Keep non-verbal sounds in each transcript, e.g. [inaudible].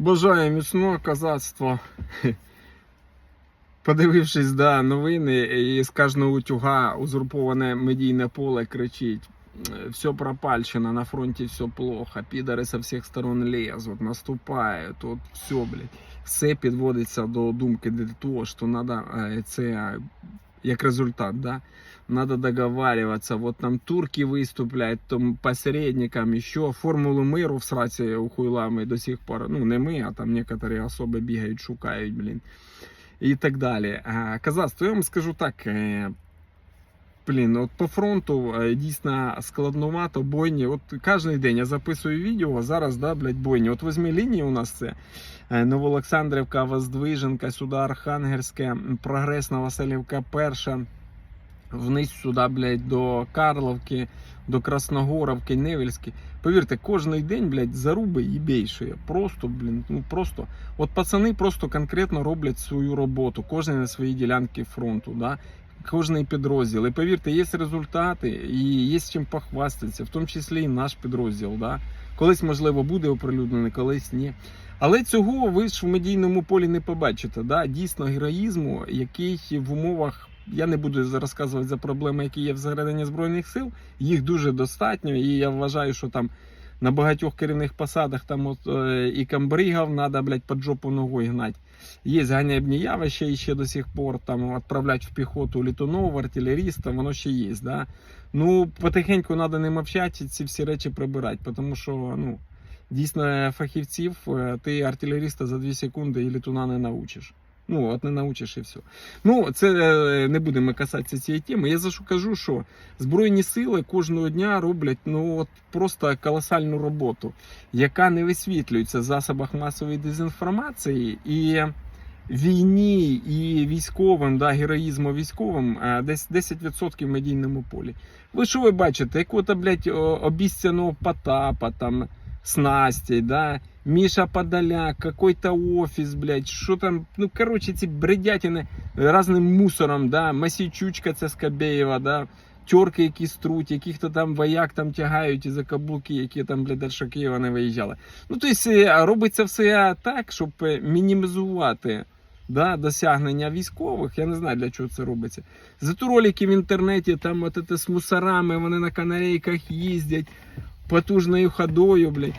Бажаю міцного козацтва. [laughs] Подивившись да, новини, і з кожного утюга узурповане медійне поле кричить. Все пропальщина, на фронті все плохо, підари со всіх сторон лезуть, наступають, от все, блядь. Все підводиться до думки для того, що треба це як результат, да? Надо договариваться, вот там турки выступляют, там посередникам еще формулу миру в сраці хуйлами до сих пор, ну не ми, а там некоторые особи бігають, шукають, блін. І так далі. А, то я вам скажу так. Блін, от по фронту е, дійсно складновато, бойні. От кожен день я записую відео, а зараз, да, блядь, бойні. От візьми лінії у нас це е, Новоолександрівка, Воздвиженка, сюди Архангельське, Прогресна, Васильівка, Перша. Вниз сюди, блядь, до Карловки, до Красногоровки, Невельськи. Повірте, кожен день, блядь, заруби і більше. Просто, блін, ну просто. От пацани просто конкретно роблять свою роботу, кожен на своїй ділянці фронту. Да? Кожний підрозділ. І повірте, є результати і є з чим похвастатися, в тому числі і наш підрозділ. Да? Колись, можливо, буде оприлюднений, колись ні. Але цього ви ж в медійному полі не побачите. Да? Дійсно, героїзму, який в умовах. Я не буду розказувати за проблеми, які є всередині збройних сил. Їх дуже достатньо, і я вважаю, що там на багатьох керівних посадах там от е, і камбригів треба, блядь, під жопу ногою гнати. Є ганебні явища і ще до сих пор там відправляти в піхоту літунов, артилерістів, воно ще є. Да? Ну, потихеньку треба не мовчати, ці всі речі прибирати, тому що ну, дійсно фахівців е, ти артилеріста за 2 секунди і літуна не научиш. Ну, от не научиш і все. Ну, це е, не будемо касатися цієї теми. Я за що кажу, що Збройні сили кожного дня роблять ну от просто колосальну роботу, яка не висвітлюється в засобах масової дезінформації і війні і військовим, да, героїзму військовим десь 10% в медійному полі. Ви що ви бачите? Якого-то, блядь, обіцяного Потапа там с да, Миша Подоляк, какой-то офис, блядь, що там, ну, короче, ці бредятини разним мусором, да, Масійчучка це Скабєєва, да, тьорки, які струть, яких то там вояк там тягають із-за каблуки, які там, блядь, далі Києва не виїжджали. Ну, тобто, робиться все так, щоб е, мінімізувати да, досягнення військових. Я не знаю, для чого це робиться. Зато ролики в інтернеті, там от це з мусорами, вони на канарейках їздять. Потужною ходою, блядь.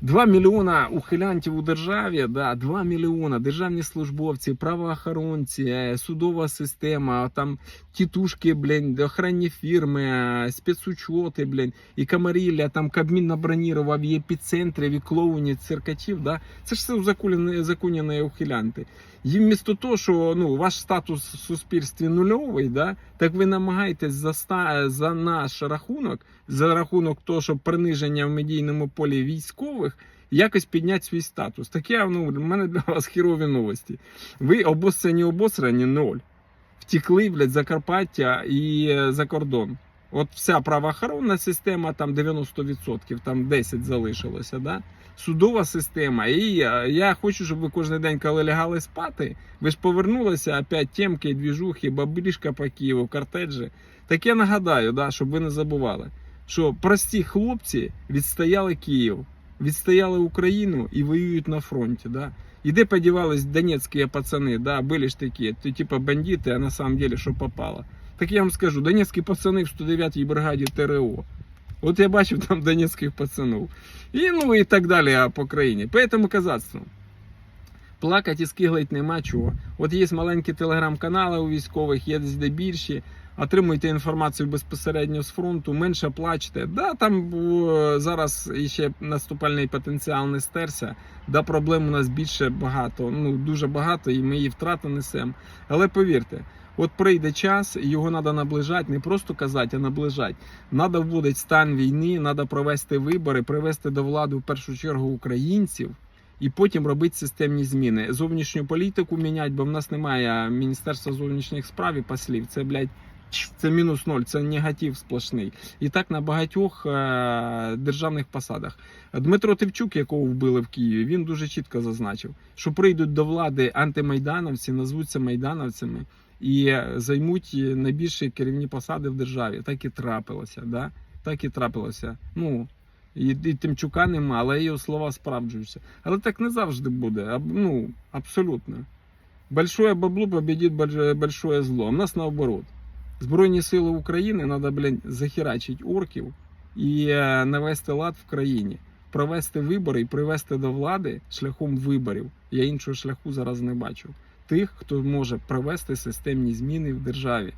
2 мільйона ухилянтів у державі, да, 2 мільйона державні службовці, правоохоронці, е, судова система, там тітушки, блін, охранні фірми, е, спецучоти, блін, і камарілля, там Кабмін набронірував і епіцентрів, і клоунів, циркачів, да. Це ж все узаконені ухилянти. Їм вмісто того, що ну, ваш статус в суспільстві нульовий, да, так ви намагаєтесь за, ста- за наш рахунок, за рахунок того, що приниження в медійному полі військових, якось підняти свій статус. Таке ну, в мене для вас хірові новості. Ви обосрані обосрані ноль. Втікли, блядь, Закарпаття і е, за кордон. От вся правоохоронна система, там 90%, там 10 залишилося, да? судова система. І е, я хочу, щоб ви кожен день, коли лягали спати, ви ж повернулися опять темки, двіжухи, баблішка по Києву, картеджі. Так я нагадаю, да, щоб ви не забували, що прості хлопці відстояли Київ, відстояли Україну і воюють на фронті. Да? І де подівались донецькі пацани, да, були ж такі, то, типа бандити, а на самом деле що попало. Так я вам скажу, донецькі пацани в 109-й бригаді ТРО. От я бачив там донецьких пацанів. І ну і так далі а, по країні. Поэтому казацтво. Плакати і скиглить нема чого. От є маленькі телеграм-канали у військових, є десь де більші. Отримуйте інформацію безпосередньо з фронту, менше плачте. Да, там е, зараз іще наступальний потенціал не стерся. Да, проблем у нас більше багато, ну дуже багато, і ми її втрати несемо. Але повірте, от прийде час, його треба наближати, не просто казати, а наближати. Треба вводити стан війни, треба провести вибори, привести до влади в першу чергу українців. І потім робити системні зміни. Зовнішню політику міняти, бо в нас немає Міністерства зовнішніх справ і послів. Це, блядь, це мінус ноль, це негатив сплошний. І так на багатьох е- державних посадах. Дмитро Тивчук, якого вбили в Києві, він дуже чітко зазначив, що прийдуть до влади антимайдановці, назвуться майдановцями і займуть найбільші керівні посади в державі. Так і трапилося. Да? Так і трапилося. Ну, І, і Тимчука нема, але його слова справджуються. Але так не завжди буде. Ну, абсолютно. Большое бабло победит больш- большое зло. У нас наоборот. Збройні сили України треба, блін, захерачити орків і е, навести лад в країні, провести вибори і привести до влади шляхом виборів. Я іншого шляху зараз не бачу. Тих, хто може провести системні зміни в державі.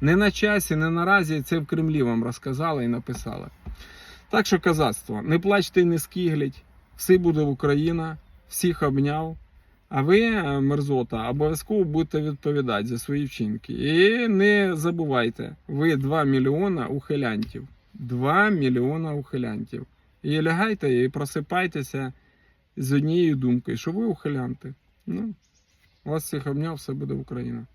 Не на часі, не наразі це в Кремлі вам розказали і написали. Так що казацтво, не плачте і не скигліть, все буде Україна, всіх обняв. А ви, е, мерзота, обов'язково будете відповідати за свої вчинки. І не забувайте, ви 2 мільйона ухилянтів. 2 мільйона ухилянтів. І лягайте і просипайтеся з однією думкою, що ви ухилянти. Ну, вас всіх обняв, все буде Україна.